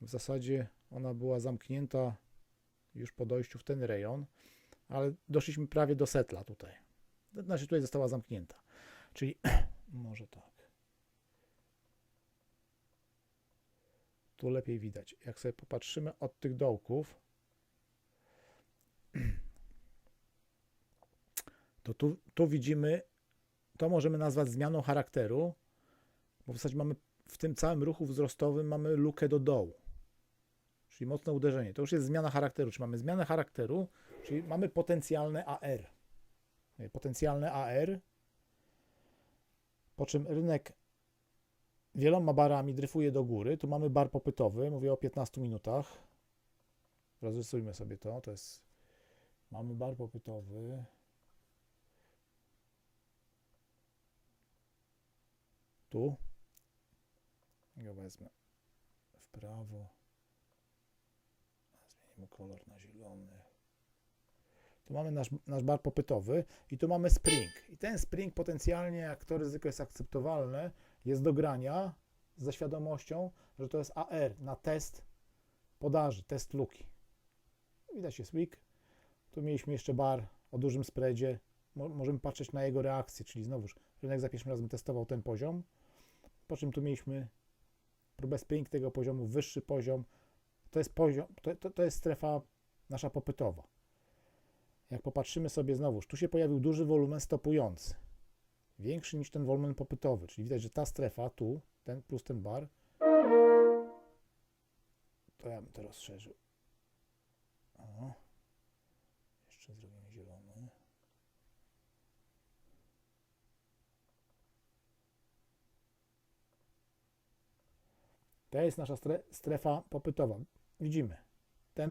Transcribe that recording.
W zasadzie ona była zamknięta już po dojściu w ten rejon, ale doszliśmy prawie do setla tutaj. Znaczy tutaj została zamknięta. Czyli może tak. Tu lepiej widać. Jak sobie popatrzymy od tych dołków, to tu, tu widzimy, to możemy nazwać zmianą charakteru, bo w zasadzie mamy w tym całym ruchu wzrostowym mamy lukę do dołu. Czyli mocne uderzenie. To już jest zmiana charakteru. Czyli mamy zmianę charakteru, czyli mamy potencjalne AR. Potencjalne AR, po czym rynek wieloma barami dryfuje do góry. Tu mamy bar popytowy, mówię o 15 minutach. Rozrysujmy sobie to. To jest. Mamy bar popytowy. Tu. Ja wezmę w prawo. Zmienimy kolor na zielony. Tu mamy nasz, nasz bar popytowy i tu mamy spring. I ten spring potencjalnie, jak to ryzyko jest akceptowalne, jest do grania ze świadomością, że to jest AR na test podaży, test luki. Widać jest wick. Tu mieliśmy jeszcze bar o dużym spreadzie. Mo- możemy patrzeć na jego reakcję, czyli znowuż rynek za pierwszym razem testował ten poziom, po czym tu mieliśmy próbę spring tego poziomu, wyższy poziom. To jest poziom, to, to, to jest strefa nasza popytowa. Jak popatrzymy sobie znowuż, tu się pojawił duży wolumen stopujący. Większy niż ten wolumen popytowy, czyli widać, że ta strefa tu, ten plus ten bar, to ja bym to rozszerzył. O. Jeszcze zrobimy zielony. To jest nasza stre- strefa popytowa. Widzimy.